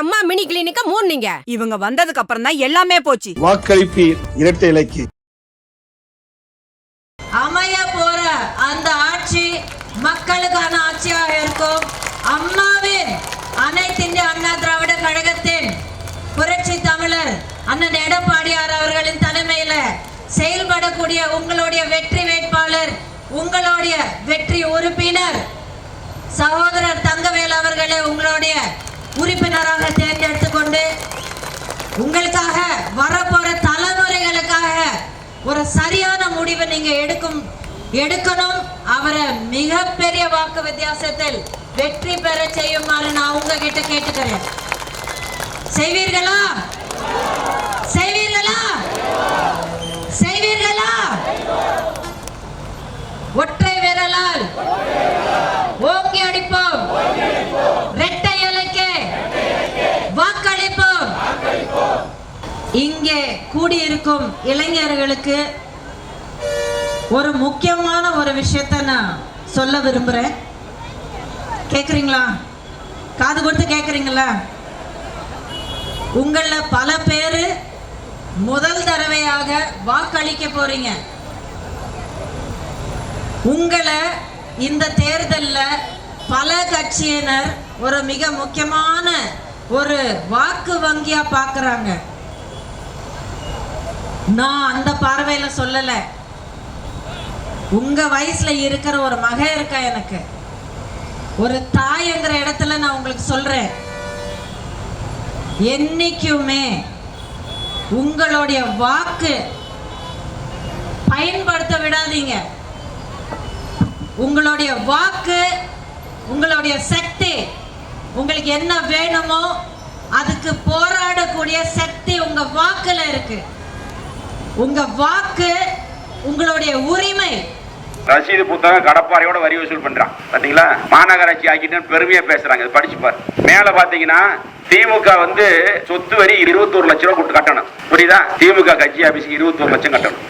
அம்மா மினி கிளினிக்க மூடுனீங்க. இவங்க வந்ததுக்கு அப்புறம் தான் எல்லாமே போச்சு. வாக்களிப்பீர் இரட்டை இலைக்கு. அமைய போற அந்த ஆட்சி மக்களுக்கான ஆட்சியாக இருக்கும். அம்மாவின் அனைத்து இந்திய அண்ணா திராவிட கழகத்தின் புரட்சி தமிழர் அண்ணன் எடப்பாடியார் அவர்களின் தலைமையில செயல்படக்கூடிய உங்களுடைய வெற்றி வேட்பாளர் உங்களுடைய வெற்றி உறுப்பினர் சகோதரர் தங்கவேல் அவர்களை சரியான முடிவை நீங்க எடுக்கும் எடுக்கணும். அவரை மிகப்பெரிய வாக்கு வித்தியாசத்தில் வெற்றி பெற செய்யுமாறு நான் உங்ககிட்ட கேட்டுக்கிறேன். செய்வீர்களா? செய்வீர்களா? செய்வீர்களா? ஒற்றை விரலால் இங்கே கூடியிருக்கும் இளைஞர்களுக்கு ஒரு முக்கியமான ஒரு விஷயத்த நான் சொல்ல விரும்புகிறேன் கேட்குறீங்களா காது கொடுத்து கேட்குறீங்களா உங்களில் பல பேர் முதல் தடவையாக வாக்களிக்க போகிறீங்க உங்களை இந்த தேர்தலில் பல கட்சியினர் ஒரு மிக முக்கியமான ஒரு வாக்கு வங்கியாக பார்க்குறாங்க நான் அந்த பார்வையில் சொல்லலை. உங்கள் வயசில் இருக்கிற ஒரு மக இருக்கா எனக்கு? ஒரு தாய்ங்கிற இடத்துல நான் உங்களுக்கு சொல்கிறேன் என்னைக்குமே உங்களுடைய வாக்கு பயன்படுத்த விடாதீங்க. உங்களுடைய வாக்கு உங்களுடைய சக்தி உங்களுக்கு என்ன வேணுமோ அதுக்கு போராடக்கூடிய சக்தி உங்கள் வாக்கில் இருக்குது உங்க வாக்கு உங்களுடைய உரிமை. ரசீது புத்தகம் கடப்பாறையோட வரி வசூல் பண்றான். பாத்தீங்களா? மாநகராட்சி ஆக்கிட்டு பெருமையா பேசுறாங்க. படிச்சு பாரு. மேல பாத்தீங்கன்னா திமுக வந்து சொத்து வரி இருபத்தோரு லட்சம் ரூபாய் கொடுத்து கட்டணும். புரியுதா? திமுக கட்சி ஆபீஸுக்கு இருபத்தோரு லட்சம் கட்டணும்.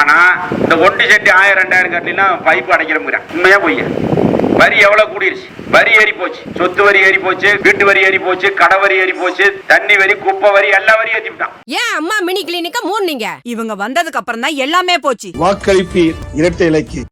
ஆனா இந்த ஒன்று செட்டு ஆயிரம் ரெண்டாயிரம் கட்டலினா பைப்பு அடைக்கிறோங்கிறான் உண்மையா பொய்யா? வரி எவ்வளவு கூடிருச்சு? வரி ஏறி போச்சு. சொத்து வரி ஏறி போச்சு வீட்டு வரி ஏறி போச்சு கடை வரி ஏறி போச்சு தண்ணி வரி குப்பை வரி எல்லா வரியும் ஏற்றி விட்டான் ஏன் அம்மா மினி கிளினிக்க மூடுனீங்க? இவங்க வந்ததுக்கு அப்புறம் தான் எல்லாமே போச்சு. வாக்களிப்பீர் இரட்டை இலைக்கு.